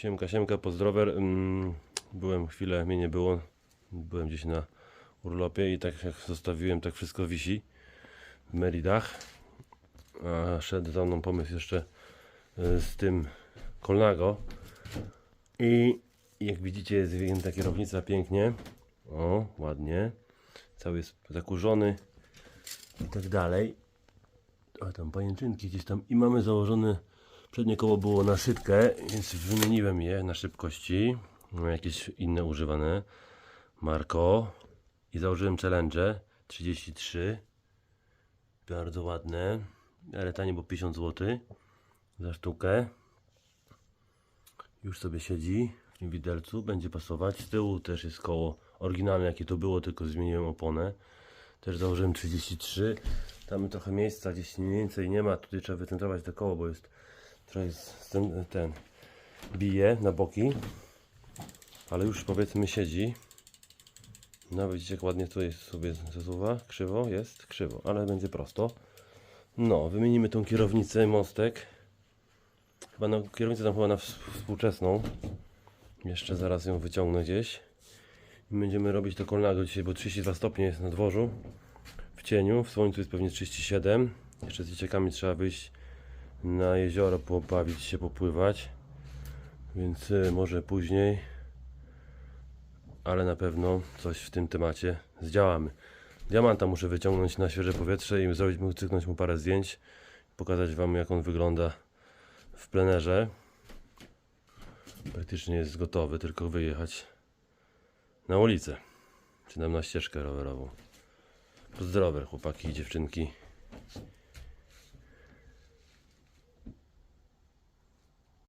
Siemka, siemka, pozdrower. Mm, Byłem chwilę, mnie nie było. Byłem gdzieś na urlopie i tak jak zostawiłem, tak wszystko wisi w Meridach. A szedł za mną pomysł jeszcze y, z tym Kolnago. I jak widzicie jest wygięta kierownica pięknie. O, ładnie. Cały jest zakurzony i tak dalej. A tam pajęczynki gdzieś tam. I mamy założone Przednie koło było na szybkę, więc wymieniłem je na szybkości. Mam jakieś inne używane. Marko. I założyłem challenge 33. Bardzo ładne. Ale tanie, bo 50 zł za sztukę. Już sobie siedzi w tym widelcu. Będzie pasować. Z tyłu też jest koło oryginalne, jakie to było, tylko zmieniłem oponę. Też założyłem 33. Tam trochę miejsca gdzieś mniej więcej nie ma. Tutaj trzeba wycentrować to koło, bo jest trochę jest ten, ten bije na boki. Ale już powiedzmy siedzi. No widzicie jak ładnie tutaj sobie zasuwa. Krzywo jest, krzywo, ale będzie prosto. No, wymienimy tą kierownicę, mostek. Chyba na kierownicę tam chyba na ws- współczesną. Jeszcze zaraz ją wyciągnę gdzieś. I będziemy robić to kolnago dzisiaj, bo 32 stopnie jest na dworzu. W cieniu, w słońcu jest pewnie 37. Jeszcze z dzieciakami trzeba wyjść na jezioro, pobawić się, popływać. Więc y, może później, ale na pewno coś w tym temacie zdziałamy. Diamanta muszę wyciągnąć na świeże powietrze i zrobić mu, cyknąć mu parę zdjęć. Pokazać Wam jak on wygląda w plenerze. Praktycznie jest gotowy, tylko wyjechać na ulicę. Czy tam na ścieżkę rowerową. Pozdrowe chłopaki i dziewczynki.